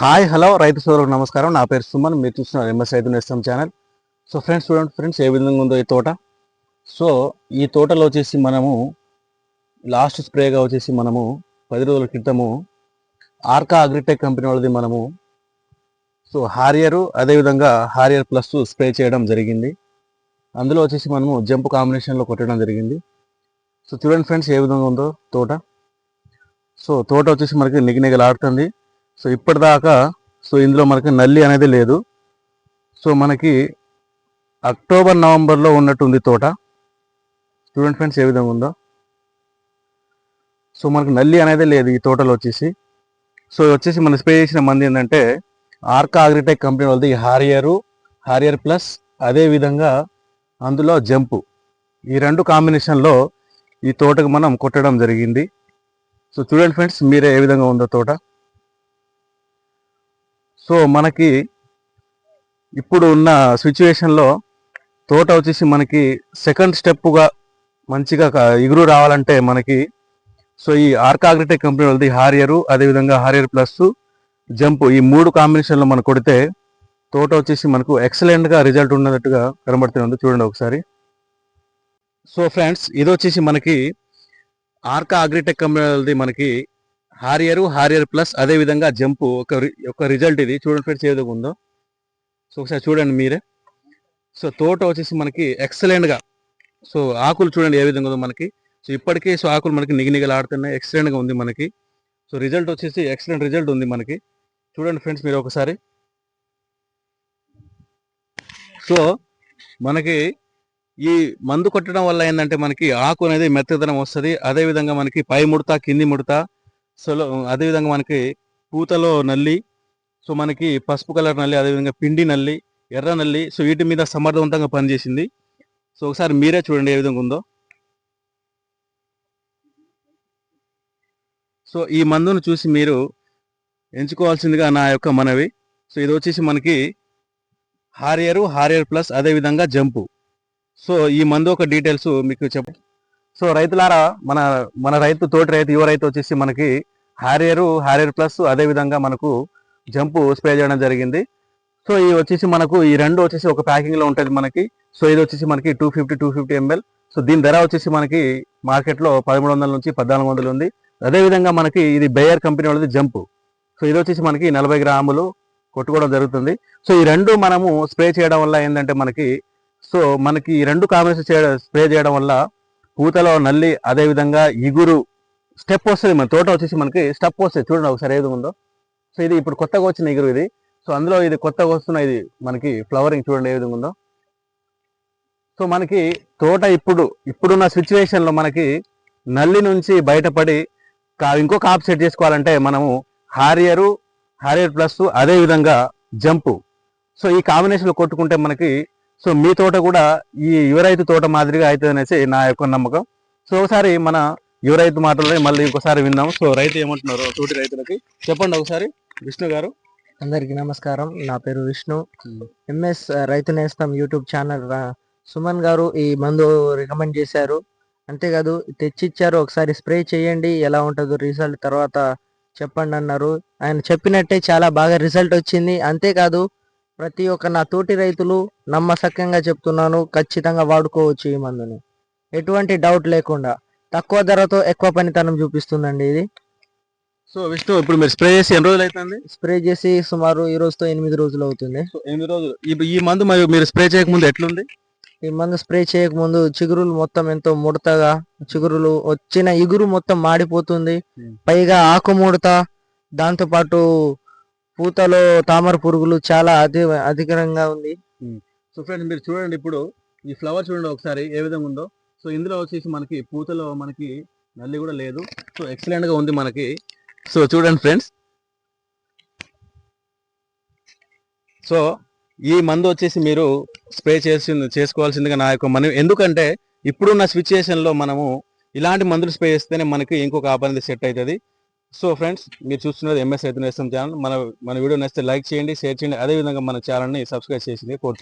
Hi hello రైతు సోదరులకు నమస్కారం. నా పేరు సుమన్. మీరు చూస్తున్నారు MS Raithu Nestham channel. So friends చూడండి ఫ్రెండ్స్ ఏ విధంగా ఉందో ఈ తోట. సో ఈ తోటలో వచ్చేసి మనము లాస్ట్ స్ప్రేగా వచ్చేసి మనము పది రోజుల క్రితము ఆర్కా అగ్రిటెక్ కంపెనీ వాళ్ళది మనము సో హారియరు అదేవిధంగా హారియర్ ప్లస్ స్ప్రే చేయడం జరిగింది. అందులో వచ్చేసి మనము జంప్ కాంబినేషన్లో కొట్టడం జరిగింది. సో చూడండి ఫ్రెండ్స్ ఏ విధంగా ఉందో తోట. సో తోట వచ్చేసి మనకి నిగనిగలాడుతుంది. సో ఇప్పటిదాకా సో ఇందులో మనకి నల్లి అనేది లేదు. సో మనకి అక్టోబర్ నవంబర్లో ఉన్నట్టుంది తోట. చూడండి ఫ్రెండ్స్ ఏ విధంగా ఉందో. సో మనకు నల్లి అనేది లేదు ఈ తోటలో వచ్చేసి. సో వచ్చేసి మనం స్ప్రే చేసిన మంది ఏంటంటే ఆర్కా అగ్రిటెక్ కంపెనీ వాళ్ళది హారియరు హారియర్ ప్లస్ అదే విధంగా అందులో జంపు. ఈ రెండు కాంబినేషన్లో ఈ తోటకు మనం కొట్టడం జరిగింది. సో చూడండి ఫ్రెండ్స్ మీరే ఏ విధంగా ఉందో తోట. సో మనకి ఇప్పుడు ఉన్న సిచ్యువేషన్లో తోట వచ్చేసి మనకి సెకండ్ స్టెప్గా మంచిగా ఇగురు రావాలంటే మనకి సో ఈ ఆర్కాగ్రిటెక్ కంపెనీ వాళ్ళది హారియరు అదేవిధంగా హారియర్ ప్లస్ జంప్ ఈ మూడు కాంబినేషన్లో మనం కొడితే తోట వచ్చేసి మనకు ఎక్సలెంట్గా రిజల్ట్ ఉన్నట్టుగా కనబడుతుంది చూడండి ఒకసారి. సో ఫ్రెండ్స్ ఇది వచ్చేసి మనకి ఆర్కా అగ్రిటెక్ కంపెనీ వాళ్ళది మనకి హారియరు హారియర్ ప్లస్ అదే విధంగా జంపు ఒక రి- ఒక రిజల్ట్ ఇది. చూడండి ఫ్రెండ్స్ ఏ విధంగా ఉందో. సో ఒకసారి చూడండి మీరే. సో తోట వచ్చేసి మనకి ఎక్సలెంట్గా సో ఆకులు చూడండి ఏ విధంగా ఉందో మనకి. సో ఇప్పటికే సో ఆకులు మనకి నిగనిగలాడుతున్నాయి. ఎక్సలెంట్గా ఉంది మనకి. సో రిజల్ట్ వచ్చేసి ఎక్సలెంట్ రిజల్ట్ ఉంది మనకి. చూడండి ఫ్రెండ్స్ మీరు ఒకసారి. సో మనకి ఈ మందు కొట్టడం వల్ల ఏంటంటే మనకి ఆకు అనేది మెత్తదనం వస్తుంది. అదే విధంగా మనకి పై ముడత కింది ముడత సో అదే విధంగా మనకి పూతలో నల్లి సో మనకి పసుపు కలర్ నల్లి అదేవిధంగా పిండి నల్లి ఎర్ర నల్లి సో వీటి మీద సమర్థవంతంగా పనిచేసింది. సో ఒకసారి మీరే చూడండి ఏ విధంగా ఉందో. సో ఈ మందును చూసి మీరు ఎంచుకోవాల్సిందిగా నా యొక్క మనవి. సో ఇది వచ్చేసి మనకి హారియరు హారియర్ ప్లస్ అదే విధంగా జంపు. సో ఈ మందు ఒక డీటెయిల్స్ మీకు చెప్ప సో రైతులారా మన మన రైతు తోటి రైతు యువ రైతు వచ్చేసి మనకి హారియరు హారియర్ ప్లస్ అదే విధంగా మనకు జంపు స్ప్రే చేయడం జరిగింది. సో ఇది వచ్చేసి మనకు ఈ రెండు వచ్చేసి ఒక ప్యాకింగ్లో ఉంటుంది మనకి. సో ఇది వచ్చేసి మనకి two fifty two fifty ml. So దీని ధర వచ్చేసి మనకి మార్కెట్లో పదమూడు వందల నుంచి పద్నాలుగు వందలు ఉంది. అదే విధంగా మనకి ఇది బేయర్ కంపెనీ వాళ్ళది జంప్. సో ఇది వచ్చేసి మనకి నలభై గ్రాములు కొట్టుకోవడం జరుగుతుంది. సో ఈ రెండు మనము స్ప్రే చేయడం వల్ల ఏంటంటే మనకి సో మనకి ఈ రెండు కాంబినేషన్ చేయడం స్ప్రే చేయడం వల్ల పూతలో నల్లి అదే విధంగా ఇగురు స్టెప్ వస్తుంది మన తోట వచ్చేసి మనకి స్టెప్ వస్తుంది చూడండి ఒకసారి ఏది ఉందో. సో ఇది ఇప్పుడు కొత్తగా వచ్చిన ఇగురు ఇది. సో అందులో ఇది కొత్తగా వస్తున్న ఇది మనకి ఫ్లవరింగ్ చూడండి ఏ విధంగా ఉందో. సో మనకి తోట ఇప్పుడు ఇప్పుడున్న సిచ్యువేషన్లో మనకి నల్లి నుంచి బయటపడి కా- ఇంకో కాప్ సెట్ చేసుకోవాలంటే మనము హారియరు హారియర్ ప్లస్ అదే విధంగా జంపు సో ఈ కాంబినేషన్లో కొట్టుకుంటే మనకి సో మీ తోట కూడా ఈ యువ రైతు తోట మాదిరిగా అవుతుంది అనేసి నా యొక్క నమ్మకం. సో ఒకసారి మన యువ రైతు మాటలని మళ్ళీ ఇంకోసారి విందాం. సో రైతు ఏమంటున్నారు? తోటి రైతులకి చెప్పండి ఒకసారి. విష్ణు గారు. అందరికి నమస్కారం. నా పేరు విష్ణు. ఎంఎస్ రైతు నేస్తం యూట్యూబ్ ఛానల్ సుమన్ గారు ఈ మందు రికమెండ్ చేశారు. అంతేకాదు తెచ్చిచ్చారు. ఒకసారి స్ప్రే చేయండి. ఎలా ఉంటుందో రిజల్ట్ తర్వాత చెప్పండి అన్నారు. ఆయన చెప్పినట్టే చాలా బాగా రిజల్ట్ వచ్చింది. అంతేకాదు ప్రతి ఒక్క నా తోటి రైతులు నమ్మసక్యంగా చెప్తున్నాను ఖచ్చితంగా వాడుకోవచ్చు ఈ మందుని. ఎటువంటి డౌట్ లేకుండా తక్కువ ధరతో ఎక్కువ పనితనం చూపిస్తుందండి ఇది. సో విష్ణు ఇప్పుడు మీరు స్ప్రే చేసి ఎన్ని రోజులు అవుతుంది స్ప్రే చేసి సుమారు ఈ రోజుతో ఎనిమిది రోజులు అవుతుంది. సో ఎనిమిది రోజులు. ఈ- ఈ మందు మరి మీరు స్ప్రే చేయకముందు ఎట్లుంది? ఈ మందు స్ప్రే చేయక ముందు చిగురులు మొత్తం ఎంతో ముడతగా చిగురులు వచ్చిన ఇగురు మొత్తం మాడిపోతుంది. Hmm. పైగా ఆకు ముడత దాంతో పాటు పూతలో తామర పురుగులు చాలా అధి అధికంగా ఉంది. సో ఫ్రెండ్స్ మీరు చూడండి ఇప్పుడు ఈ ఫ్లవర్ చూడండి ఒకసారి ఏ విధంగా ఉందో. సో ఇందులో వచ్చేసి మనకి పూతలో మనకి నల్లి కూడా లేదు. సో ఎక్సలెంట్గా ఉంది మనకి. సో చూడండి ఫ్రెండ్స్ సో ఈ మందు వచ్చేసి మీరు స్ప్రే చేసి చేసుకోవాల్సిందిగా నా యొక్క మనం ఎందుకంటే ఇప్పుడున్న సిచ్యుయేషన్లో మనము ఇలాంటి మందులు స్ప్రే చేస్తేనే మనకి ఇంకొక ఆప సెట్ అవుతుంది. సో ఫ్రెండ్స్ మీరు చూస్తున్నది ఎంఎస్ రైతు నేస్తం ఛానల్ మన మన వీడియో నచ్చితే లైక్ చేయండి షేర్ చేయండి. అదే విధంగా మన ఛానల్ని సబ్స్క్రైబ్ చేసింది కోరుతున్నాను